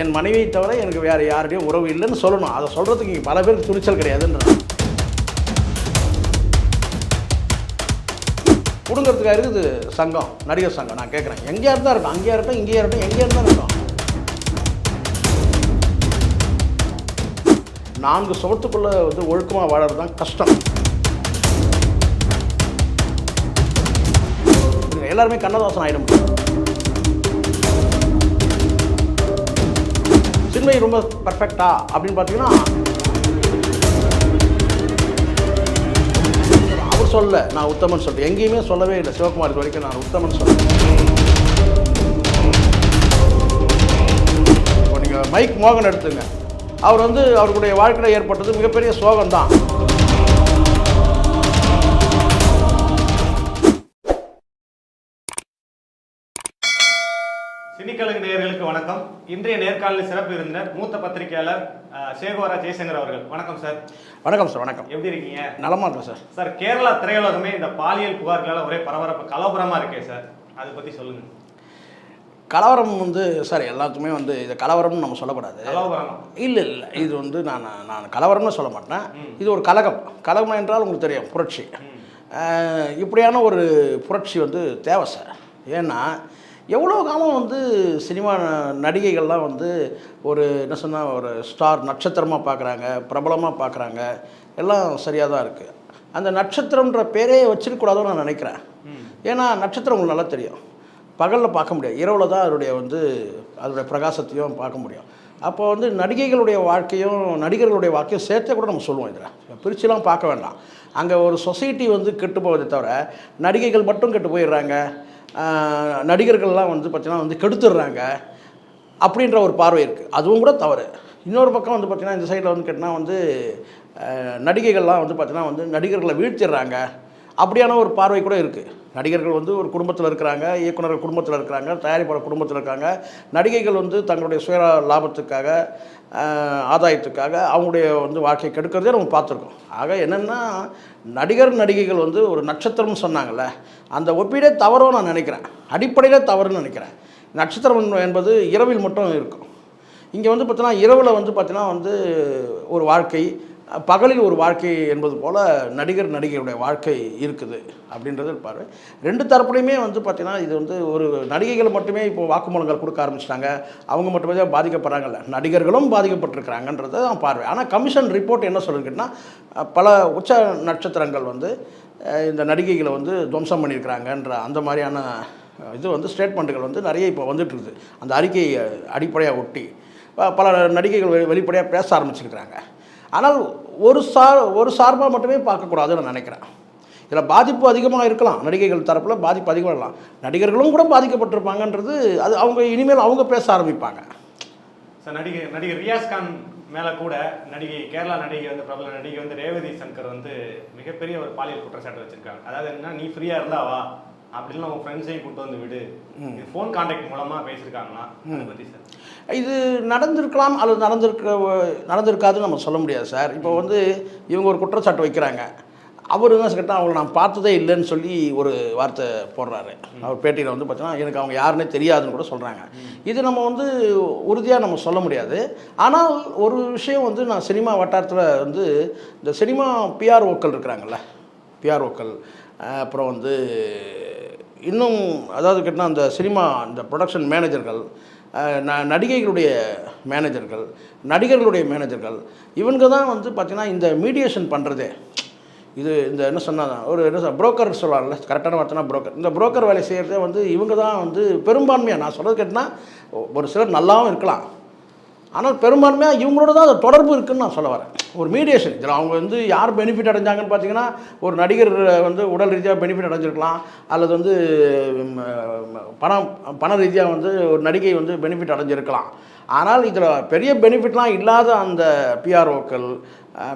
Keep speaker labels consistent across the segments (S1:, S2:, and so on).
S1: என் மனைவியை தவிர எனக்கு வேறு யாருடையும் உறவு இல்லைன்னு சொல்லணும். அதை சொல்கிறதுக்கு இங்கே பல பேருக்கு துணிச்சல் கிடையாதுன்ற கொடுங்கிறதுக்காக இருக்குது சங்கம் நடிகர் சங்கம் நான் கேட்குறேன் எங்கேயா இருந்தால் இருக்கும் அங்கேயா இருக்கட்டும் இங்கேயா இருக்கட்டும் எங்கேயா இருந்தால் இருக்கும் நான்கு சுகத்துக்குள்ளே வந்து ஒழுக்கமாக வாழறது தான் கஷ்டம். எல்லாருமே கண்ணதாசன் ஆகிட முடியும். சின்மை ரொம்ப பர்ஃபெக்டா அப்படின்னு பார்த்தீங்கன்னா அவர் சொல்ல நான் உத்தமன் சொல்லிட்டு எங்கேயுமே சொல்லவே இல்லை. சிவகுமார் இது வரைக்கும் நான் உத்தமன் சொல்ல இப்போ நீங்கள் மைக் மோகன் எடுத்துங்க. அவர் வந்து அவருடைய வாழ்க்கையில் ஏற்பட்டது மிகப்பெரிய சோகம் தான்
S2: சினிக்கலகு நேயர்களுக்கு வணக்கம். இன்றைய நேர்காணலில் சிறப்பு விருந்தினர் மூத்த பத்திரிகையாளர் சேகோரா ஜெயசங்கர் அவர்கள். வணக்கம் சார்.
S1: வணக்கம் சார். வணக்கம்.
S2: எப்படி இருக்கீங்க?
S1: நலமா இருக்கும் சார்.
S2: சார் கேரளா திரையுலகமே இந்த பாலியல் புகார்களால் ஒரே பரபரப்பு கலவரமா இருக்கே சார். அதை பத்தி சொல்லுங்க.
S1: கலவரம் வந்து சார் எல்லாத்துக்குமே வந்து இது கலவரம்னு நம்ம சொல்லக்கூடாது. இல்லை இல்லை இது வந்து நான் நான் கலவரம்னு சொல்ல மாட்டேன். இது ஒரு கலகம். கலகம் என்றால் உங்களுக்கு தெரியும் புரட்சி. இப்படியான ஒரு புரட்சி வந்து தேவை சார். ஏன்னா எவ்வளோ காலம் வந்து சினிமா நடிகைகள்லாம் வந்து ஒரு என்ன சொன்னால் ஒரு ஸ்டார் நட்சத்திரமாக பார்க்குறாங்க பிரபலமாக பார்க்குறாங்க எல்லாம் சரியாக தான் இருக்குது அந்த நட்சத்திரம்ன்ற பேரே வச்சிருக்கக்கூடாதுன்னு நான் நினைக்கிறேன். ஏன்னா நட்சத்திரம் உங்களுக்கு நல்லா தெரியும். பகலில் பார்க்க முடியாது. இரவில் தான் அதனுடைய வந்து அதனுடைய பிரகாசத்தையும் பார்க்க முடியும். அப்போ வந்து நடிகைகளுடைய வாழ்க்கையும் நடிகர்களுடைய வாழ்க்கையும் சேர்த்தே கூட நம்ம சொல்லுவோம் இதில். பிரிச்சுலாம் பார்க்க வேண்டாம். அங்கே ஒரு சொசைட்டி வந்து கெட்டு போவதை தவிர நடிகைகள் மட்டும் கெட்டு போயிடுறாங்க. நடிகர்கள்லாம் வந்து பார்த்திங்கன்னா வந்து கெடுத்துடுறாங்க அப்படின்ற ஒரு பார்வை இருக்குது அதுவும் கூட தவறு. இன்னொரு பக்கம் வந்து பார்த்திங்கன்னா இந்த சைடில் வந்து கேட்டிங்கன்னா வந்து நடிகைகள்லாம் வந்து பார்த்திங்கன்னா வந்து நடிகர்களை வீழ்த்திடுறாங்க. அப்படியான ஒரு பார்வை கூட இருக்குது நடிகர்கள் வந்து ஒரு குடும்பத்தில் இருக்கிறாங்க இயக்குனர்கள் குடும்பத்தில் இருக்கிறாங்க தயாரிப்பாளர் குடும்பத்தில் இருக்காங்க. நடிகைகள் வந்து தங்களுடைய சுய லாபத்துக்காக ஆதாயத்துக்காக அவங்களுடைய வந்து வாழ்க்கையை கெடுக்கிறதே நம்ம பார்த்துருக்கோம். ஆக என்னென்னா நடிகர் நடிகைகள் வந்து ஒரு நட்சத்திரம்னு சொன்னாங்கள்ல அந்த ஒப்பீடே தவறோ நான் நினைக்கிறேன். அடிப்படையில் தவறுன்னு நினைக்கிறேன். நட்சத்திரம் என்பது இரவில் மட்டும் இருக்கும். இங்கே வந்து பார்த்தீங்கன்னா இரவில் வந்து பார்த்தீங்கன்னா வந்து ஒரு வாழ்க்கை பகலில் ஒரு வாழ்க்கை என்பது போல் நடிகர் நடிகையுடைய வாழ்க்கை இருக்குது அப்படின்றது இருப்பார் ரெண்டு தரப்புலையுமே வந்து பார்த்தீங்கன்னா இது வந்து ஒரு நடிகைகள் மட்டுமே இப்போ வாக்குமூலங்கள் கொடுக்க ஆரம்பிச்சிட்டாங்க. அவங்க மட்டுமே தான் பாதிக்கப்படுறாங்கல்ல நடிகர்களும் பாதிக்கப்பட்டிருக்கிறாங்கன்றது தான் பார்வை. ஆனால் கமிஷன் ரிப்போர்ட் என்ன சொல்லிருக்குன்னா பல உச்ச நட்சத்திரங்கள் வந்து இந்த நடிகைகளை வந்து துவம்சம் பண்ணியிருக்கிறாங்கன்ற அந்த மாதிரியான இது வந்து ஸ்டேட்மெண்ட்டுகள் வந்து நிறைய இப்போ வந்துட்டுருக்குது. அந்த அறிக்கையை அடிப்படையாக ஒட்டி பல நடிகைகள் வெளி- வெளிப்படையாக பேச ஆரம்பிச்சிருக்கிறாங்க. ஆனால் ஒரு சார் ஒரு சார்பாக மட்டுமே பார்க்கக்கூடாதுன்னு நான் நினைக்கிறேன். இதில் பாதிப்பு அதிகமாக இருக்கலாம். நடிகைகள் தரப்பில் பாதிப்பு அதிகமாக இருக்கலாம். நடிகர்களும் கூட பாதிக்கப்பட்டிருப்பாங்கன்றது அது அவங்க இனிமேல் அவங்க பேச ஆரம்பிப்பாங்க.
S2: சார் நடிகர் நடிகர் ரியாஸ் கான் மேல கூட நடிகை கேரளா நடிகை வந்து பிரபல நடிகை வந்து ரேவதி சங்கர் வந்து மிகப்பெரிய ஒரு பாலியல் குற்றச்சாட்டு வச்சிருக்காங்க. அதாவது என்ன நீ ஃப்ரீயா இருந்தா வா. அப்படின்னு உங்க ஃப்ரெண்ட்ஸையும் கூட்டு வந்து விடு. ஃபோன் கான்டாக்ட் மூலமா பேசியிருக்காங்களா அதை பத்தி சார்.
S1: இது நடந்திருக்கலாம் அல்லது நடந்திருக்க நடந்திருக்காதுன்னு நம்ம சொல்ல முடியாது சார். இப்போ வந்து இவங்க ஒரு குற்றச்சாட்டு வைக்கிறாங்க. அவர் என்ன கேட்டால் அவங்களை நான் பார்த்ததே இல்லைன்னு சொல்லி ஒரு வார்த்தை போடுறாரு. அவர் பேட்டியில் வந்து பார்த்தீங்கன்னா எனக்கு அவங்க யாருன்னே தெரியாதுன்னு கூட சொல்கிறாங்க இது நம்ம வந்து உறுதியாக நம்ம சொல்ல முடியாது. ஆனால் ஒரு விஷயம் வந்து நான் சினிமா வட்டாரத்தில் வந்து இந்த சினிமா பிஆர்ஓக்கள் இருக்கிறாங்கல்ல பிஆர்ஓக்கள் அப்புறம் வந்து இன்னும் அதாவது கேட்டால் அந்த சினிமா இந்த ப்ரொடக்ஷன் மேனேஜர்கள் நடிகைகளுடைய மேனேஜர்கள் நடிகர்களுடைய மேனேஜர்கள் இவங்க தான் வந்து பார்த்திங்கன்னா இந்த மீடியேஷன் பண்ணுறதே இது இந்த என்ன சொன்னால் ஒரு என்ன ப்ரோக்கர் புரோக்கர் சொல்லலாம்ல கரெக்டான வார்த்தைனா புரோக்கர் இந்த புரோக்கர் வேலை செய்கிறதே வந்து இவங்க தான் வந்து பெரும்பான்மையாக நான் சொல்கிறது கேட்டால் ஒரு சிலர் நல்லாவும் இருக்கலாம். ஆனால் பெரும்பான்மையாக இவங்களோட தான் அது தொடர்பு இருக்குன்னு நான் சொல்ல வரேன். ஒரு மீடியேஷன் இதில் அவங்க வந்து யார் பெனிஃபிட் அடைஞ்சாங்கன்னு பார்த்தீங்கன்னா ஒரு நடிகர் வந்து உடல் ரீதியாக பெனிஃபிட் அடைஞ்சிருக்கலாம். அல்லது வந்து பணம் பண ரீதியாக வந்து ஒரு நடிகை வந்து பெனிஃபிட் அடைஞ்சிருக்கலாம். ஆனால் இதில் பெரிய பெனிஃபிட்லாம் இல்லாத அந்த பிஆர்ஓக்கள்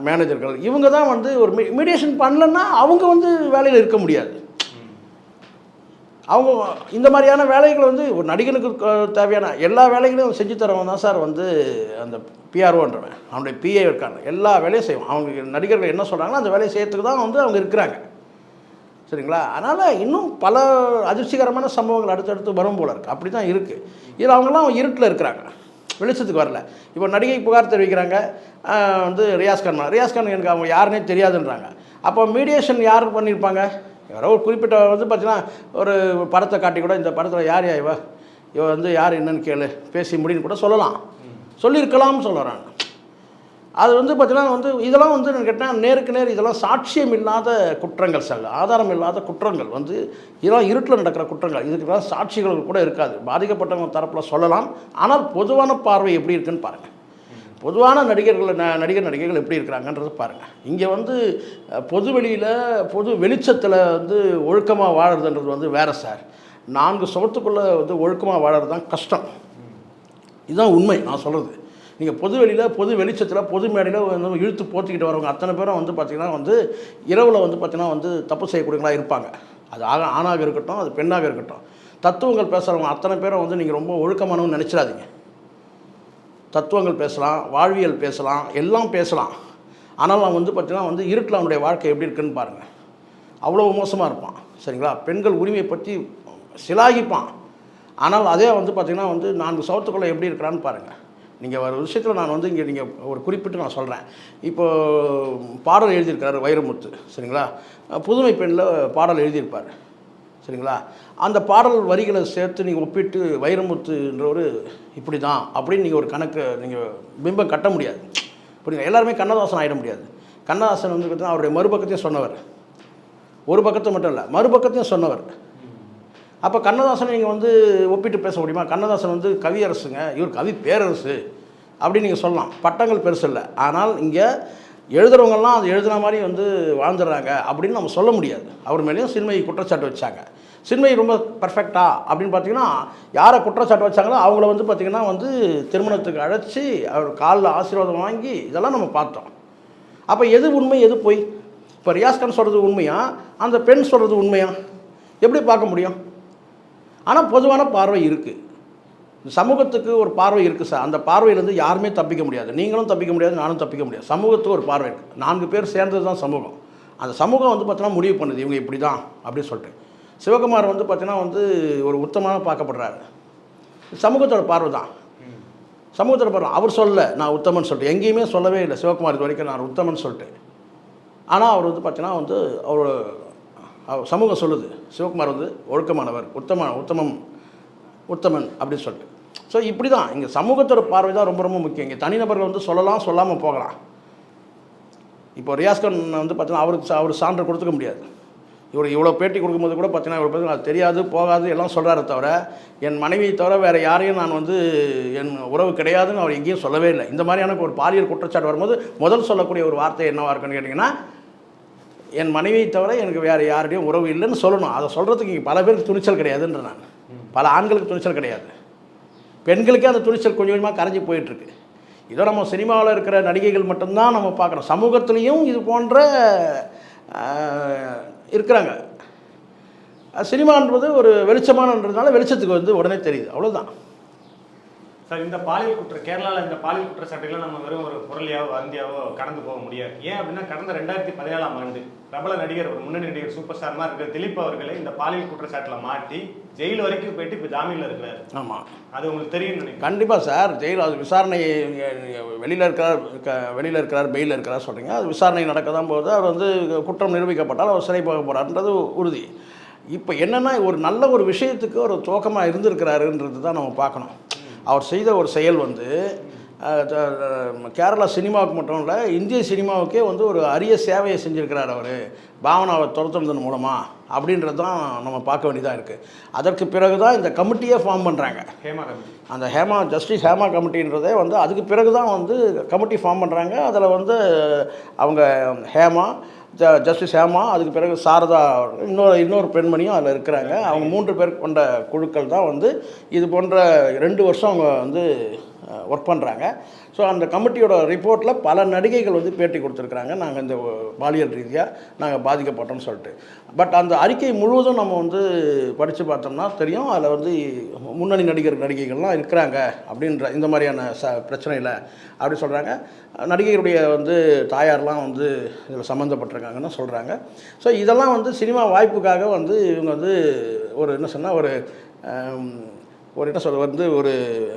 S1: மேனேஜர்கள் இவங்க தான் வந்து ஒரு மீடியேஷன் பண்ணலன்னா அவங்க வந்து வேலையில் இருக்க முடியாது. அவங்க இந்த மாதிரியான வேலைகளை வந்து ஒரு நடிகனுக்கு தேவையான எல்லா வேலைகளையும் செஞ்சு தரவன் தான் சார் வந்து அந்த பிஆர்ஓன்றவன் அவனுடைய பிஏ இருக்காங்க. எல்லா வேலையும் செய்வோம் அவங்க நடிகர்கள் என்ன சொல்கிறாங்களோ அந்த வேலையை செய்யறதுக்கு தான் வந்து அவங்க இருக்கிறாங்க. சரிங்களா? அதனால் இன்னும் பல அதிர்ச்சிகரமான சம்பவங்கள் அடுத்தடுத்து வரும் போல இருக்குது அப்படி தான் இருக்குது இதில் அவங்களாம் இருட்டில் இருக்கிறாங்க. வெளிச்சத்துக்கு வரல. இப்போ நடிகை புகார் தெரிவிக்கிறாங்க. வந்து ரியாஸ் கான் ரியாஸ் கான் எனக்கு அவங்க யாருன்னே தெரியாதுன்றாங்க. அப்போ மீடியேஷன் யார் பண்ணியிருப்பாங்க? யாரோ ஒரு குறிப்பிட்ட வந்து பார்த்தீங்கன்னா ஒரு படத்தை காட்டி கூட இந்த படத்தில் யார் யா இவ? இவ வந்து யார் என்னன்னு கேளு பேசி முடின்னு கூட சொல்லலாம். சொல்லியிருக்கலாம்னு சொல்லுறாங்க அது வந்து பார்த்தீங்கன்னா வந்து இதெல்லாம் வந்து நான் கேட்டால் நேருக்கு நேர் இதெல்லாம் சாட்சியம் இல்லாத குற்றங்கள் சார். ஆதாரம் இல்லாத குற்றங்கள். வந்து இதெல்லாம் இருட்டில் நடக்கிற குற்றங்கள். இதுக்கெல்லாம் சாட்சிகள் கூட இருக்காது. பாதிக்கப்பட்டவங்க தரப்பில் சொல்லலாம். ஆனால் பொதுவான பார்வை எப்படி இருக்குன்னு பாருங்கள் பொதுவான நடிகர்கள் ந- நடிகர் நடிகைகள் எப்படி இருக்கிறாங்கன்றது பாருங்கள் இங்கே வந்து பொது வெளியில் பொது வெளிச்சத்தில் வந்து ஒழுக்கமாக வாழறதுன்றது வந்து வேறு சார். நான்கு சுவத்துக்குள்ளே வந்து ஒழுக்கமாக வாழறது தான் கஷ்டம். இதுதான் உண்மை நான் சொல்கிறது நீங்கள் பொது வெளியில் பொது வெளிச்சத்தில் பொது மேடையில் வந்து இழுத்து போத்திக்கிட்டு வரவங்க அத்தனை பேரும் வந்து பார்த்திங்கன்னா வந்து இரவில் வந்து பார்த்திங்கன்னா வந்து தப்பு செய்யக்கூடியவங்களாக இருப்பாங்க. அது ஆக ஆணாக இருக்கட்டும் அது பெண்ணாக இருக்கட்டும். தத்துவங்கள் பேசுகிறவங்க அத்தனை பேரும் வந்து நீங்கள் ரொம்ப ஒழுக்கமானவங்க நினச்சிடாதீங்க. தத்துவங்கள் பேசலாம் வாழ்வியல் பேசலாம் எல்லாம் பேசலாம். ஆனால் அவன் வந்து பார்த்திங்கன்னா வந்து இருட்டில் அவனுடைய வாழ்க்கை எப்படி இருக்குன்னு பாருங்கள் அவ்வளோ மோசமாக இருப்பான். சரிங்களா? பெண்கள் உரிமையை பற்றி சிலாகிப்பான். ஆனால் அதே வந்து பார்த்திங்கன்னா வந்து நான்கு சவத்துக்குள்ளே எப்படி இருக்கிறான்னு பாருங்கள் நீங்கள் ஒரு விஷயத்தில் நான் வந்து இங்கே நீங்கள் ஒரு குறிப்பிட்டு நான் சொல்கிறேன் இப்போது பாடல் எழுதியிருக்கிறார் வைரமுத்து. சரிங்களா? புதுமை பெண்ணில் பாடல் எழுதியிருப்பார். சரிங்களா? அந்த பாடல் வரிகளை சேர்த்து நீங்கள் ஒப்பிட்டு வைரமுத்துன்றவர் இப்படி தான் அப்படின்னு நீங்கள் ஒரு கணக்கு நீங்கள் பிம்பம் கட்ட முடியாது. புரியுங்க எல்லாருமே கண்ணதாசன் ஆகிட முடியாது. கண்ணதாசன் வந்து பார்த்தீங்கன்னா அவருடைய மறுபக்கத்தையும் சொன்னவர். ஒரு பக்கத்தை மட்டும் இல்லை மறுபக்கத்தையும் சொன்னவர். அப்போ கண்ணதாசனை நீங்கள் வந்து ஒப்பிட்டு பேச முடியுமா? கண்ணதாசன் வந்து கவியரசுங்க. இவர் கவி பேரரசு அப்படின்னு நீங்கள் சொல்லலாம். பட்டங்கள் பெருசு இல்லை. ஆனால் இங்கே எழுதுறவங்கெல்லாம் அது எழுதுன மாதிரி வந்து வாழ்ந்துடுறாங்க அப்படின்னு நம்ம சொல்ல முடியாது. அவர் மேலேயும் சினிமை குற்றச்சாட்டு வச்சாங்க. சின்மை ரொம்ப பர்ஃபெக்டா அப்படின்னு பார்த்தீங்கன்னா யாரை குற்றச்சாட்டு வச்சாங்களோ அவங்கள வந்து பார்த்திங்கன்னா வந்து திருமணத்துக்கு அழைச்சி அவர் காலில் ஆசீர்வாதம் வாங்கி இதெல்லாம் நம்ம பார்த்தோம். அப்போ எது உண்மை எது பொய்? இப்போ ரியாஸ்கான் சொல்கிறது உண்மையா? அந்த பெண் சொல்கிறது உண்மையா? எப்படி பார்க்க முடியும்? ஆனால் பொதுவான பார்வை இருக்குது சமூகத்துக்கு ஒரு பார்வை இருக்குது சார். அந்த பார்வையிலேருந்து யாருமே தப்பிக்க முடியாது. நீங்களும் தப்பிக்க முடியாது நானும் தப்பிக்க முடியாது. சமூகத்துக்கு ஒரு பார்வை இருக்குது நான்கு பேர் சேர்ந்தது தான் சமூகம். அந்த சமூகம் வந்து பார்த்தோன்னா முடிவு பண்ணுது இவங்க இப்படி தான் அப்படின்னு சொல்லிட்டு. சிவகுமார் வந்து பார்த்தீங்கன்னா வந்து ஒரு உத்தமாக பார்க்கப்படுறாரு. சமூகத்தோட பார்வை தான் சமூகத்தோட பார்வை அவர் சொல்ல நான் உத்தமன் சொல்லிட்டு. எங்கேயுமே சொல்லவே இல்லை. சிவகுமார் இது வரைக்கும் நான் உத்தமன் சொல்லிட்டு. ஆனால் அவர் வந்து பார்த்தீங்கன்னா வந்து அவர் அவர் சமூகம் சொல்லுது. சிவகுமார் வந்து ஒழுக்கமானவர் உத்தம உத்தமம் உத்தமன் அப்படின்னு சொல்லிட்டு. ஸோ இப்படி தான் இங்கே சமூகத்தோட பார்வை தான் ரொம்ப ரொம்ப முக்கியம். இங்கே தனிநபர்கள் வந்து சொல்லலாம் சொல்லாமல் போகலாம். இப்போ ரியாஸ்கன் வந்து பார்த்தீங்கன்னா அவருக்கு அவர் சான்று கொடுத்துக்க முடியாது. இவர் இவ்வளோ பேட்டி கொடுக்கும்போது கூட பார்த்தீங்கன்னா இவர் பார்த்தீங்கன்னா தெரியாது போகாது எல்லாம் சொல்கிறாரு தவிர என் மனைவியை தவிர வேறு யாரையும் நான் வந்து என் உறவு கிடையாதுன்னு அவர் எங்கேயும் சொல்லவே இல்லை. இந்த மாதிரியான ஒரு பாலியல் குற்றச்சாட்டு வரும்போது முதல் சொல்லக்கூடிய ஒரு வார்த்தை என்னவாக இருக்குன்னு கேட்டிங்கன்னா என் மனைவியை தவிர எனக்கு வேறு யாருடையும் உறவு இல்லைன்னு சொல்லணும். அதை சொல்கிறதுக்கு இங்கே பல பேருக்கு துணிச்சல் கிடையாதுன்ற நான். பல ஆண்களுக்கு துணிச்சல் கிடையாது. பெண்களுக்கே அந்த துணிச்சல் கொஞ்சம் கொஞ்சமாக கரைஞ்சி போயிட்டுருக்கு. இதோ நம்ம சினிமாவில் இருக்கிற நடிகைகள் மட்டும்தான் நம்ம பார்க்குறோம். சமூகத்துலேயும் இது போன்ற இருக்கிறாங்க. சினிமான்றது ஒரு வெளிச்சமானன்றதுனால வெளிச்சத்துக்கு வந்து உடனே தெரியுது. அவ்வளோதான்
S2: சார் இந்த பாலியல் குற்ற கேரளாவில் இந்த பாலியல் குற்றச்சாட்டுகளை நம்ம வெறும் ஒரு புரளியாவோ வந்தியாவோ கடந்து போக முடியாது. ஏன் அப்படின்னா கடந்த ரெண்டாயிரத்தி பதினேழாம் ஆண்டு பிரபல நடிகர் ஒரு முன்னணி நடிகர் சூப்பர் ஸ்டார் மாதிரி இருக்கிற திலீப் அவர்களை இந்த பாலியல் குற்றச்சாட்டில் மாட்டி ஜெயில் வரைக்கும் போயிட்டு இப்போ ஜாமீனில் இருக்கிறாரு.
S1: ஆமாம்
S2: அது உங்களுக்கு நினைக்கிறேன்.
S1: கண்டிப்பாக சார் ஜெயில் அது விசாரணை வெளியில் இருக்கிறார் வெளியில் இருக்கிறார் பெயிலில் இருக்கிறார் சொல்கிறீங்க அது விசாரணை நடக்க தான் போது அவர் வந்து குற்றம் நிரூபிக்கப்பட்டால் அவர் சிறை போக போகிறார்ன்றது உறுதி. இப்போ என்னென்னா ஒரு நல்ல ஒரு விஷயத்துக்கு ஒரு துவக்கமாக இருந்திருக்கிறாருன்றது தான் நம்ம பார்க்கணும். அவர் செய்த ஒரு செயல் வந்து கேரளா சினிமாவுக்கு மட்டும் இல்லை இந்திய சினிமாவுக்கே வந்து ஒரு அரிய சேவையை செஞ்சுருக்கிறார் அவர். பாவனாவை துரத்துறதன் மூலமாக அப்படின்றது தான் நம்ம பார்க்க வேண்டியதாக இருக்குது அதற்கு பிறகு தான் இந்த கமிட்டியே ஃபார்ம் பண்ணுறாங்க
S2: ஹேமா கமிட்டி.
S1: அந்த ஹேமா ஜஸ்டிஸ் ஹேமா கமிட்டின்றதே வந்து அதுக்கு பிறகு தான் வந்து கமிட்டி ஃபார்ம் பண்ணுறாங்க அதில் வந்து அவங்க ஹேமா ஜ ஜஸ்டிஸ் ஹேமா அதுக்கு பிறகு சாரதா இன்னொரு இன்னொரு பெண்மணியும் அதில் இருக்கிறாங்க. அவங்க மூன்று பேர் கொண்ட குழுக்கள் தான் வந்து இது போன்ற ரெண்டு வருஷம் அவங்க வந்து ஒர்க் பண்ணுறாங்க ஸோ அந்த கமிட்டியோட ரிப்போர்ட்டில் பல நடிகைகள் வந்து பேட்டி கொடுத்துருக்குறாங்க. நாங்கள் இந்த பாலியல் ரீதியாக நாங்கள் பாதிக்கப்பட்டோம்னு சொல்லிட்டு. பட் அந்த அறிக்கை முழுவதும் நம்ம வந்து படித்து பார்த்தோம்னா தெரியும். அதில் வந்து முன்னணி நடிகர் நடிகைகள்லாம் இருக்கிறாங்க அப்படின்ற இந்த மாதிரியான ச பிரச்சனையில் அப்படி சொல்கிறாங்க நடிகைகளுடைய வந்து தாயார்லாம் வந்து இதில் சம்மந்தப்பட்டிருக்காங்கன்னு சொல்கிறாங்க ஸோ இதெல்லாம் வந்து சினிமா வாய்ப்புக்காக வந்து இவங்க வந்து ஒரு என்ன சொன்னால் ஒரு ஒரு என்ன சொல்ல வந்து ஒரு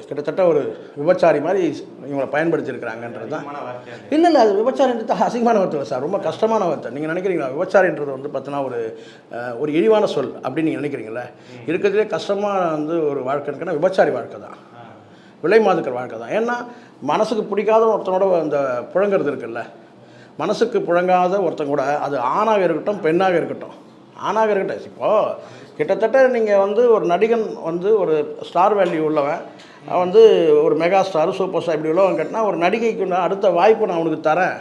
S1: கிட்டத்தட்ட ஒரு விபச்சாரி மாதிரி இவங்களை பயன்படுத்தியிருக்கிறாங்கன்றது தான். இல்லை இல்லை அது விபச்சாரின்றது அசிங்கமான வார்த்தை இல்லை சார். ரொம்ப கஷ்டமான வார்த்தை. நீங்கள் நினைக்கிறீங்களா? விபச்சாரின்றது வந்து பார்த்தீங்கன்னா ஒரு ஒரு இழிவான சொல் அப்படின்னு நீங்கள் நினைக்கிறீங்களா இருக்கிறதுலே கஷ்டமாக வந்து ஒரு வாழ்க்கைன்னா விபச்சாரி வாழ்க்கை தான். விலை மாதுக்கிற வாழ்க்கை தான். ஏன்னா மனசுக்கு பிடிக்காத ஒருத்தனோட அந்த புழங்கிறது இருக்குல்ல? மனசுக்கு புழங்காத ஒருத்தன் கூட அது ஆணாக இருக்கட்டும் பெண்ணாக இருக்கட்டும். ஆணாக இருக்கட்டும். இப்போது கிட்டத்தட்ட நீங்கள் வந்து ஒரு நடிகன் வந்து ஒரு ஸ்டார் வேல்யூ உள்ளவன் அவன் வந்து ஒரு மெகா ஸ்டார் சூப்பர் ஸ்டார் இப்படி உள்ளவன் கேட்டினா ஒரு நடிகைக்கு அடுத்த வாய்ப்பு நான் அவனுக்கு தரேன்.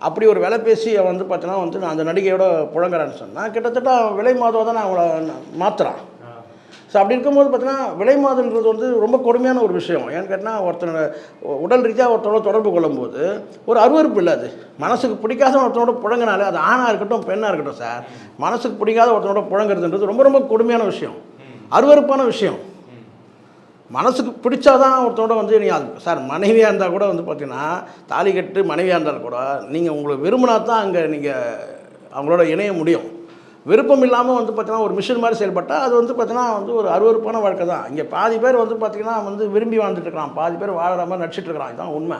S1: அப்படி ஒரு விலை பேசி வந்து பார்த்தீங்கன்னா வந்து நான் அந்த நடிகையோட புழங்குறேன்னு சொன்னால் கிட்டத்தட்ட அவன் விலை மாதம் தான் அவங்கள மாற்றுறான் ஸோ அப்படி இருக்கும்போது பார்த்தீங்கன்னா விலை மாதல்ன்றது வந்து ரொம்ப கொடுமையான ஒரு விஷயம். ஏன்னு கேட்டால் ஒருத்தனோட உடல் ரீதியாக ஒருத்தனோட தொடர்பு கொள்ளும்போது ஒரு அருவருப்பு இல்லை அது. மனசுக்கு பிடிக்காத ஒருத்தனோட புழங்கினாலே அது ஆணாக இருக்கட்டும் பெண்ணாக இருக்கட்டும் சார் மனசுக்கு பிடிக்காத ஒருத்தனோட புழங்குறதுன்றது ரொம்ப ரொம்ப கொடுமையான விஷயம். அருவருப்பான விஷயம். மனசுக்கு பிடிச்சாதான் ஒருத்தனோட வந்து நீ அது சார் மனைவியாக இருந்தால் கூட வந்து பார்த்தீங்கன்னா தாலி கட்டு மனைவியாக இருந்தாலும் கூட நீங்கள் உங்களை விரும்பினா தான் அங்கே நீங்கள் அவங்களோட இணைய முடியும். விருப்பம் இல்லாமல் வந்து பார்த்தீங்கன்னா ஒரு மிஷின் மாதிரி செயல்பட்டால் அது வந்து பார்த்தீங்கன்னா வந்து ஒரு அருவருப்பான வாழ்க்கை தான். இங்கே பாதி பேர் வந்து பார்த்தீங்கன்னா வந்து விரும்பி வாழ்ந்துட்டுருக்கலாம் பாதி பேர் வாழற மாதிரி நடிச்சிட்ருக்கிறான் இதுதான் உண்மை.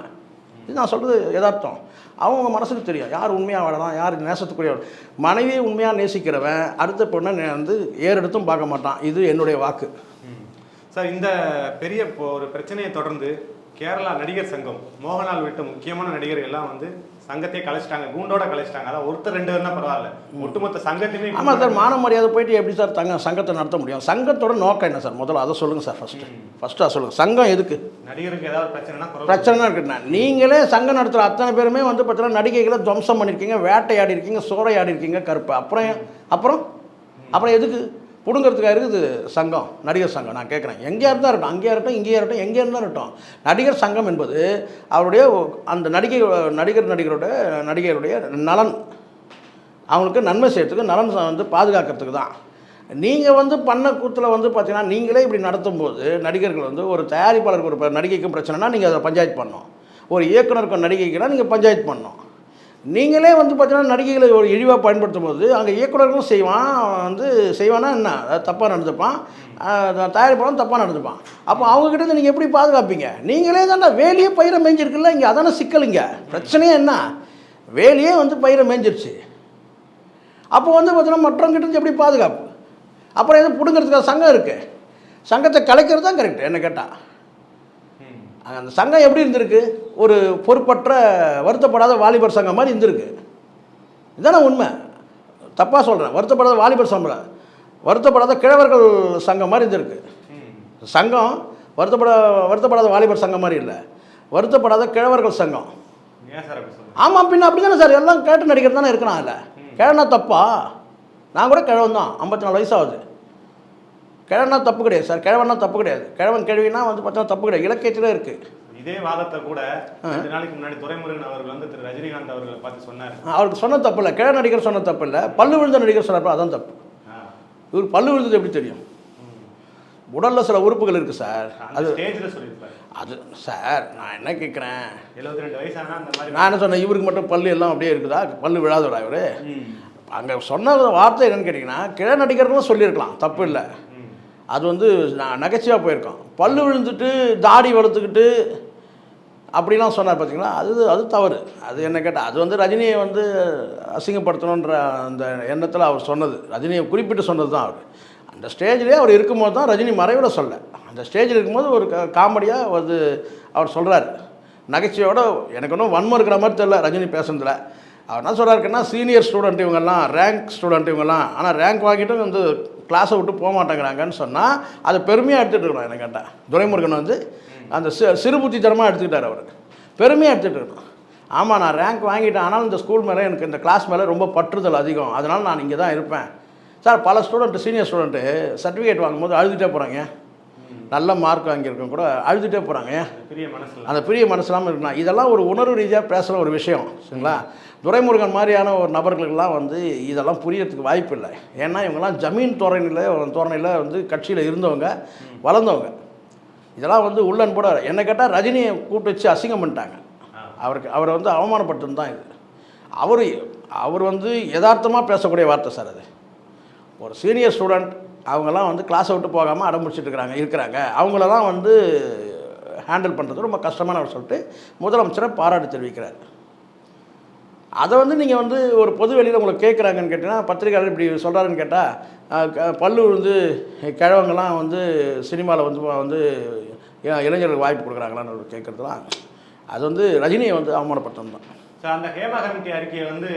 S1: இது நான் சொல்கிறது யதார்த்தம். அவங்க மனசுக்கு தெரியும். யார் உண்மையாக வாழலாம் யார் நேசத்துக்குரியவர் மனைவியை உண்மையாக நேசிக்கிறவன் அடுத்த பொண்ணை வந்து ஏறெடுத்தும் பார்க்க மாட்டான். இது என்னுடைய வாக்கு.
S2: சார் இந்த பெரிய ஒரு பிரச்சனையை தொடர்ந்து கேரளா நடிகர் சங்கம் மோகன்லால் விட்ட முக்கியமான நடிகர்கள் எல்லாம் வந்து சங்கத்தையே கலைச்சிட்டாங்க கூண்டோட கலைச்சிட்டாங்க. அதான் ஒருத்தர் ரெண்டு பேர்னா பரவாயில்ல. ஒட்டுமொத்த சங்கத்தையுமே
S1: ஆமாம் சார் மான மரியாதை போயிட்டு எப்படி சார் தங்க சங்கத்தை நடத்த முடியும்? சங்கத்தோட நோக்கம் என்ன சார்? முதல்ல அதை சொல்லுங்கள் சார் ஃபஸ்ட்டு ஃபஸ்ட்டு அதை சொல்லுங்கள் சங்கம் எதுக்கு?
S2: நடிகருக்கு ஏதாவது பிரச்சனைனா
S1: பிரச்சனை இருக்குண்ணா நீங்களே சங்கம் நடத்துகிற அத்தனை பேருமே வந்து பார்த்தீங்கன்னா நடிகைகளை துவம்சம் பண்ணியிருக்கீங்க வேட்டையாடி இருக்கீங்க சூறையாடி இருக்கீங்க கருப்பு. அப்புறம்? அப்புறம்? அப்புறம் எதுக்கு? பிடுங்கிறதுக்காக இருக்குது சங்கம் நடிகர் சங்கம். நான் கேட்குறேன் எங்கேயா இருந்தால் இருக்கட்டும். அங்கேயா இருக்கட்டும் இங்கேயா இருக்கட்டும் எங்கேயா இருந்தால் இருக்கட்டும். நடிகர் சங்கம் என்பது அவருடைய அந்த நடிகை நடிகர் நடிகரோட நடிகருடைய நலன். அவங்களுக்கு நன்மை செய்யறதுக்கு நலன் வந்து பாதுகாக்கிறதுக்கு தான். நீங்கள் வந்து பண்ண கூத்தில் வந்து பார்த்தீங்கன்னா நீங்களே இப்படி நடத்தும்போது நடிகர்கள் வந்து ஒரு தயாரிப்பாளருக்கு ஒரு நடிகைக்கும் பிரச்சனைனா நீங்கள் அதை பஞ்சாயத்து பண்ணணும். ஒரு இயக்குனருக்கும் நடிகைக்குனா நீங்கள் பஞ்சாயத்து பண்ணணும். நீங்களே வந்து பார்த்தீங்கன்னா நடிகைகளை ஒரு இழிவாக பயன்படுத்தும் போது அங்கே இயக்குநர்களும் செய்வான் வந்து செய்வானா என்ன? தப்பாக நடந்துப்பான். தயாரிப்பாளரும் தப்பாக நடந்துப்பான். அப்போ அவங்கக்கிட்ட நீங்கள் எப்படி பாதுகாப்பீங்க? நீங்களே தானே வேலையே பயிரை மேய்ஞ்சிருக்குல்ல இங்கே அதான சிக்கலுங்க பிரச்சனையே என்ன? வேலையே வந்து பயிரை மேய்ஞ்சிருச்சு. அப்போ வந்து பார்த்தீங்கன்னா மற்றவங்கிட்ட எப்படி பாதுகாப்பு? அப்புறம் எதுவும் பிடுங்கிறதுக்காக சங்கம் இருக்குது சங்கத்தை கலைக்கிறது தான் கரெக்ட் என்ன கேட்டால் அந்த சங்கம் எப்படி இருந்திருக்கு? ஒரு பொறுப்பற்ற வருத்தப்படாத வாலிபர் சங்கம் மாதிரி இருந்திருக்கு. இதானே உண்மை. தப்பாக சொல்கிறேன் வருத்தப்படாத வாலிபர் சங்கம் வருத்தப்படாத கிழவர்கள் சங்கம் மாதிரி இருந்திருக்கு. சங்கம் வருத்தப்பட வருத்தப்படாத வாலிபர் சங்கம் மாதிரி இல்லை. வருத்தப்படாத கிழவர்கள் சங்கம். ஆமாம் பின்ன அப்படி தானே சார். எல்லாம் கேட்டு நடிகர் தானே இருக்கிறான் அதில். கிழனா தப்பா? நான் கூட கிழவன் தான். ஐம்பத்தி நாலு வயசாகுது கிழவனா தப்பு கிடையாது சார். கிழவனா தப்பு கிடையாது. கிழவன் கிழவினா வந்து பார்த்தா தப்பு கிடையாது. இலக்கியத்தில் இருக்குது
S2: இதே வாதத்தை கூட ரெண்டு நாளைக்கு முன்னாடி துரைமுருகன் அவர்கள் வந்து திரு ரஜினிகாந்த் அவர்களை பார்த்து சொன்னார்.
S1: அவருக்கு சொன்ன தப்பு இல்லை. கிழ நடிகர் சொன்ன தப்பு இல்லை. பல்லு விழுந்த நடிகர் சொன்னப்ப அதான் தப்பு. இவர் பல்லு விழுந்தது எப்படி தெரியும். உடலில் சில உறுப்புகள் இருக்குது சார்.
S2: சொல்லியிருப்பாரு.
S1: அது சார் நான் என்ன கேட்குறேன்
S2: எழுபத்தி ரெண்டு வயசானா அந்த மாதிரி
S1: நான் என்ன சொன்னேன்? இவருக்கு மட்டும் பல்லு எல்லாம் அப்படியே இருக்குதா? பல்லு விழாதவரா இவர். அங்கே சொன்ன வார்த்தை என்னன்னு கேட்டிங்கன்னா கிழ நடிகர்களும் சொல்லியிருக்கலாம். தப்பு இல்லை. அது வந்து நான் நகைச்சுவாக போயிருக்கோம் பல்லு விழுந்துட்டு தாடி வளர்த்துக்கிட்டு அப்படிலாம் சொன்னார் பார்த்தீங்களா அது அது தவறு. அது என்ன கேட்டால் அது வந்து ரஜினியை வந்து அசிங்கப்படுத்தணுன்ற அந்த எண்ணத்தில் அவர் சொன்னது. ரஜினியை குறிப்பிட்டு சொன்னது தான் அவர். அந்த ஸ்டேஜ்லேயே அவர் இருக்கும்போது தான் ரஜினி மறைவில் சொல்ல. அந்த ஸ்டேஜில் இருக்கும்போது ஒரு காமெடியாக வந்து அவர் சொல்கிறார் நகைச்சுவையோட எனக்கு ஒன்றும் வன்மம் இருக்கிற மாதிரி தெரில ரஜினி பேசுனதில். அவர் என்ன சொல்கிறாருக்குன்னா சீனியர் ஸ்டூடெண்ட் இவங்கெல்லாம் ரேங்க் ஸ்டூடெண்ட் இவங்கெல்லாம். ஆனால் ரேங்க் வாங்கிட்டும் வந்து கிளாஸை விட்டு போக மாட்டேங்கிறாங்கன்னு சொன்னால் அதை பெருமையாக எடுத்துகிட்டு இருக்கணும் என்ன கேட்டால் துரைமுருகன் வந்து அந்த சி சிறுபுத்தித்தனமாக எடுத்துக்கிட்டார் அவர். பெருமையாக எடுத்துகிட்டு இருக்கணும். ஆமாம் நான் ரேங்க் வாங்கிட்டேன் ஆனால் இந்த ஸ்கூல் மேலே எனக்கு இந்த கிளாஸ் மேலே ரொம்ப பற்றுதல் அதிகம். அதனால் நான் இங்கே தான் இருப்பேன். சார் பல ஸ்டூடெண்ட்டு சீனியர் ஸ்டூடெண்ட்டு சர்டிஃபிகேட் வாங்கும்போது அழுதுகிட்டே போகிறாங்க நல்ல மார்க் வாங்கியிருக்கோம் கூட அழுதுகிட்டே போகிறாங்க
S2: அந்த பெரிய மனசுல.
S1: அந்த பெரிய மனசுலாமல் இருக்கலாம் இதெல்லாம் ஒரு உணர்வு ரீதியாக பேசுகிற ஒரு விஷயம் சரிங்களா? துரைமுருகன் மாதிரியான ஒரு நபர்களுக்கெல்லாம் வந்து இதெல்லாம் புரியறதுக்கு வாய்ப்பு இல்லை. ஏன்னா இவங்கெல்லாம் ஜமீன் தோரணையில் தோரணையில் வந்து கட்சியில் இருந்தவங்க வளர்ந்தவங்க. இதெல்லாம் வந்து உள்ளன் போட என்ன கேட்டால் ரஜினியை கூப்பிட்டு வச்சு அசிங்கம் பண்ணிட்டாங்க. அவருக்கு அவரை வந்து அவமானப்படுத்துன்னு தான் இது. அவர் அவர் வந்து யதார்த்தமாக பேசக்கூடிய வார்த்தை சார் அது. ஒரு சீனியர் ஸ்டூடெண்ட் அவங்கெல்லாம் வந்து கிளாஸை விட்டு போகாமல் அடம் இருக்கிறாங்க இருக்கிறாங்க. அவங்களெல்லாம் வந்து ஹேண்டில் பண்ணுறது ரொம்ப கஷ்டமானவர் சொல்லிட்டு முதலமைச்சரை பாராட்டு தெரிவிக்கிறார். அதை வந்து நீங்கள் வந்து ஒரு பொது வெளியில் உங்களை கேட்குறாங்கன்னு கேட்டிங்கன்னா பத்திரிகையாளர் இப்படி சொல்கிறாருன்னு கேட்டால் பல்லு வந்து கிழவங்கெல்லாம் வந்து சினிமாவில் வந்து வந்து இளைஞர்களுக்கு வாய்ப்பு கொடுக்குறாங்களான்னு கேட்குறதுலாம் அது வந்து ரஜினியை வந்து அவமானப்படுத்தணும் தான்
S2: ஸோ அந்த ஹேமா கமிட்டி அறிக்கையை வந்து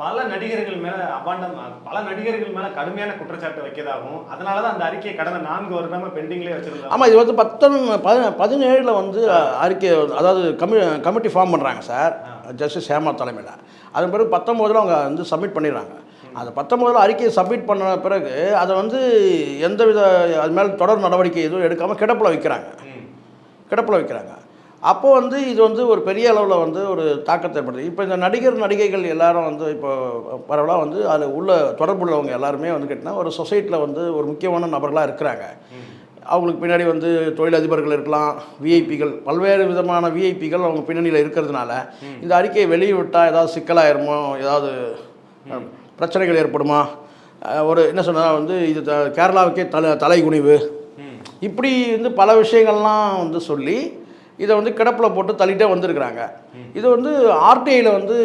S2: பல நடிகர்கள் மேல அபாண்டம் பல நடிகர்கள் மேல கடுமையான குற்றச்சாட்டு வைக்கதாகவும் அதனால தான் அந்த அறிக்கையை கடந்த நான்கு வருடமா பெண்டிங்லேயே வச்சிருந்தாங்க.
S1: ஆமாம் இது வந்து பத்தொன் பதி பதினேழில் வந்து அறிக்கை அதாவது கமி கமிட்டி ஃபார்ம் பண்ணுறாங்க சார் ஜஸ்டிஸ் ஹேமா தலைமையில். அதன் பிறகு பத்தொம்போதில் அவங்க வந்து சப்மிட் பண்ணிடுறாங்க. அந்த பத்தொம்போதில் அறிக்கையை சப்மிட் பண்ண பிறகு அதை வந்து எந்தவித அது மேலே தொடர் நடவடிக்கை எதுவும் எடுக்காமல் கிடப்பில் வைக்கிறாங்க. கிடப்பில் வைக்கிறாங்க. அப்போ வந்து இது வந்து ஒரு பெரிய அளவில் வந்து ஒரு தாக்கத்தை ஏற்படுது இப்போ இந்த நடிகர் நடிகைகள் எல்லாரும் வந்து இப்போ பரவலாக வந்து அதில் உள்ள தொடர்புள்ளவங்க எல்லாருமே வந்து கேட்டிங்கன்னா ஒரு சொசைட்டியில் வந்து ஒரு முக்கியமான நபர்களாக இருக்கிறாங்க. அவங்களுக்கு பின்னாடி வந்து தொழிலதிபர்கள் இருக்கலாம் விஐபிகள் பல்வேறு விதமான விஐபிகள் அவங்க பின்னணியில் இருக்கிறதுனால இந்த அறிக்கையை வெளியே விட்டால் ஏதாவது சிக்கலாயிருமோ ஏதாவது பிரச்சனைகள் ஏற்படுமா? ஒரு என்ன சொன்னால் வந்து இது த- கேரளாவுக்கே தலை தலைகுனிவு. இப்படி வந்து பல விஷயங்கள்லாம் வந்து சொல்லி இதை வந்து கிடப்பில் போட்டு தள்ளிட்டே வந்திருக்கிறாங்க. இது வந்து ஆர்டிஐயில் வந்து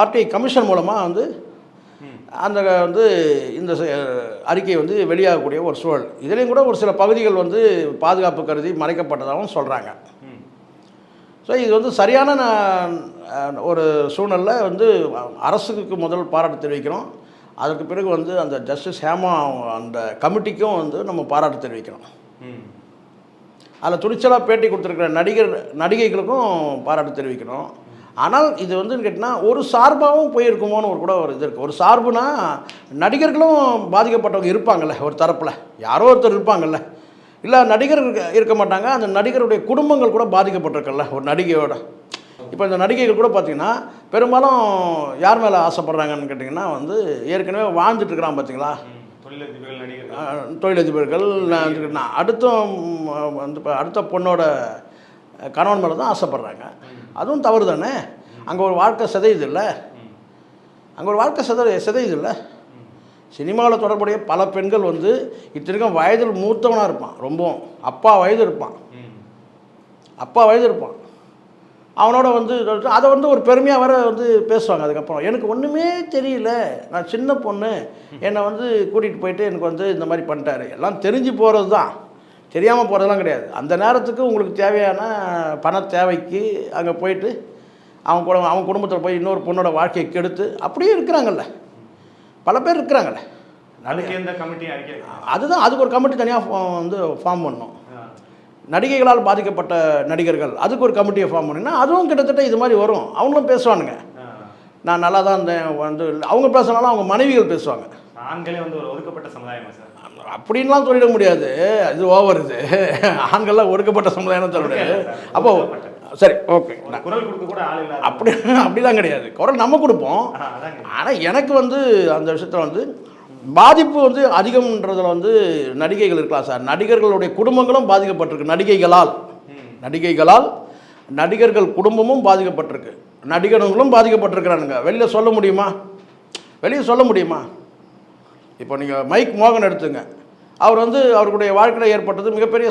S1: ஆர்டிஐ கமிஷன் மூலமாக வந்து அந்த வந்து இந்த அறிக்கை வந்து வெளியாகக்கூடிய ஒரு சூழல். இதுலேயும் கூட ஒரு சில பகுதிகள் வந்து பாதுகாப்பு கருதி மறைக்கப்பட்டதாகவும் சொல்கிறாங்க ஸோ இது வந்து சரியான ஒரு சூழ்நிலை வந்து அரசுக்கு முதல் பாராட்டு தெரிவிக்கிறோம். அதுக்கு பிறகு வந்து அந்த ஜஸ்டிஸ் ஹேமா அந்த கமிட்டிக்கும் வந்து நம்ம பாராட்டு தெரிவிக்கிறோம். அதில் துணிச்சலாக பேட்டி கொடுத்துருக்கிற நடிகர் நடிகைகளுக்கும் பாராட்டு தெரிவிக்கணும். ஆனால் இது வந்து கேட்டிங்கன்னா ஒரு சார்பாகவும் போயிருக்குமோன்னு ஒரு கூட ஒரு இது இருக்குது ஒரு சார்புனா நடிகர்களும் பாதிக்கப்பட்டவங்க இருப்பாங்கல்ல ஒரு தரப்பில். யாரோ ஒருத்தர் இருப்பாங்கல்ல. இல்லை நடிகர் இருக்க- மாட்டாங்க அந்த நடிகருடைய குடும்பங்கள் கூட பாதிக்கப்பட்டிருக்கல்ல ஒரு நடிகையோட. இப்போ இந்த நடிகைகள் கூட பார்த்திங்கன்னா பெரும்பாலும் யார் மேலே ஆசைப்படுறாங்கன்னு கேட்டிங்கன்னா வந்து ஏற்கனவே வாழ்ந்துட்டுருக்குறான் பார்த்தீங்களா
S2: தொழிலதிபர்கள்
S1: நான் நான் அடுத்த ம், வந்து இப்போ அடுத்த பொண்ணோட கணவன் மேலே தான் ஆசைப்பட்றாங்க. அதுவும் தவறு தானே? அங்கே ஒரு வாழ்க்கை சிதையுது இல்லை. அங்கே ஒரு வாழ்க்கை சிதை சிதையுது இல்லை. சினிமாவில் தொடர்புடைய பல பெண்கள் வந்து இத்தனைக்கும் வயதில் மூத்தவனாக இருப்பான் ரொம்பவும். அப்பா வயது இருப்பான். அப்பா வயது இருப்பான். அவனோட வந்து அதை வந்து ஒரு பெருமையாக வர வந்து பேசுவாங்க அதுக்கப்புறம். எனக்கு ஒன்றுமே தெரியல. நான் சின்ன பொண்ணு. என்னை வந்து கூட்டிகிட்டு போயிட்டு எனக்கு வந்து இந்த மாதிரி பண்ணிட்டாரு. எல்லாம் தெரிஞ்சு போகிறது தான் தெரியாமல் போகிறதெல்லாம் கிடையாது. அந்த நேரத்துக்கு உங்களுக்கு தேவையான பண தேவைக்கு அங்கே போயிட்டு அவன் கூட அவன் குடும்பத்தில் போய் இன்னொரு பொண்ணோட வாழ்க்கையை கெடுத்து அப்படியே இருக்கிறாங்கல்ல. பல பேர் இருக்கிறாங்கல்ல. அதுதான் அதுக்கு ஒரு கமிட்டி தனியாக வந்து ஃபார்ம் பண்ணணும். நடிகைகளால் பாதிக்கப்பட்ட நடிகர்கள். அதுக்கு ஒரு கமிட்டியை ஃபார்ம் பண்ணினா அதுவும் கிட்டத்தட்ட இது மாதிரி வரும். அவங்களும் பேசுவானுங்க. நான் நல்லா தான் இருந்தேன். வந்து அவங்க பேசினாலும் அவங்க மனைவிகள் பேசுவாங்க.
S2: ஆண்களே வந்து ஒரு ஒதுக்கப்பட்ட சமுதாயமா சார்?
S1: அப்படின்லாம் சொல்லிட முடியாது. இது ஓவர் இது. ஆண்கள்லாம் ஒடுக்கப்பட்ட சமுதாயம் சொல்ல முடியாது. அப்போ சரி ஓகே
S2: குரல் கொடுக்க கூட
S1: அப்படி அப்படிலாம் கிடையாது. குரல் நம்ம கொடுப்போம். ஆனால் எனக்கு வந்து அந்த விஷயத்தில் வந்து பாதிப்பு வந்து அதிகம்ன்றதுல வந்து நடிகைகள் இருக்கலாம் சார். நடிகர்களுடைய குடும்பங்களும் பாதிக்கப்பட்டிருக்கு. நடிகைகளால். நடிகைகளால் நடிகர்கள் குடும்பமும் பாதிக்கப்பட்டிருக்கு. நடிகர்களும் பாதிக்கப்பட்டிருக்கிறானுங்க. வெளியில் சொல்ல முடியுமா? வெளியே சொல்ல முடியுமா? இப்போ நீங்கள் மைக் மோகன் எடுத்துங்க. அவர் வந்து அவருடைய வாழ்க்கையில் ஏற்பட்டது மிகப்பெரிய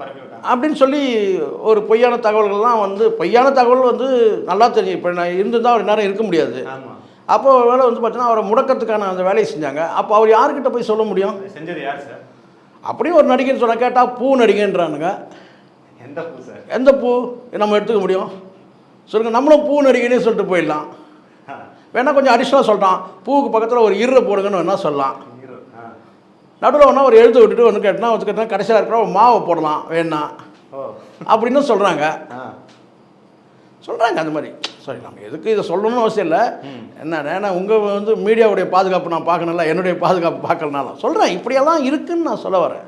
S2: பரப்பி விட்டாங்க.
S1: அப்படின்னு சொல்லி ஒரு பொய்யான தகவல்கள்லாம் வந்து பொய்யான தகவல் வந்து நல்லா தெரியும். இப்போ நான் இருந்திருந்தால் அவர் நேரம் இருக்க முடியாது. அப்போ ஒரு வேளை வந்து பார்த்தீங்கன்னா அவரை முடக்கத்துக்கான அந்த வேலையை செஞ்சாங்க. அப்போ அவர் யார்கிட்ட போய் சொல்ல முடியும்?
S2: செஞ்சது யார் சார்?
S1: அப்படியே ஒரு நடிகர் சொன்ன கேட்டால் பூ நடிகைன்றானுங்க
S2: எந்த பூ சார்?
S1: எந்த பூ? நம்ம எடுத்துக்க முடியும். சொல்லுங்க நம்மளும் பூ நடிகைன்னே சொல்லிட்டு போயிடலாம்.
S2: ஆ.
S1: வேணா கொஞ்சம் அடிஷ்னலாக சொல்லிட்டான் பூவுக்கு பக்கத்தில் ஒரு இருரை போடுங்கன்னு வேணா சொல்லலாம். நடுவில் வேணா ஒரு எழுத்து விட்டுட்டு ஒன்று கேட்டால் வந்து கேட்டால் கடைசியாக இருக்கிற ஒரு மாவை போடலாம் வேணா.
S2: ஓ.
S1: அப்படின்னு சொல்கிறாங்க
S2: ஆ.
S1: சொல்கிறாங்க அந்த மாதிரி. சாரி நம்ம எதுக்கு இதை சொல்லணும்னு அவசியம் இல்லை. என்ன ஏன்னா உங்கள் வந்து மீடியாவுடைய பாதுகாப்பு நான் பார்க்கணும்ல என்னுடைய பாதுகாப்பு பார்க்கலனாலும். சொல்கிறேன் இப்படியெல்லாம் இருக்குதுன்னு நான் சொல்ல வரேன்.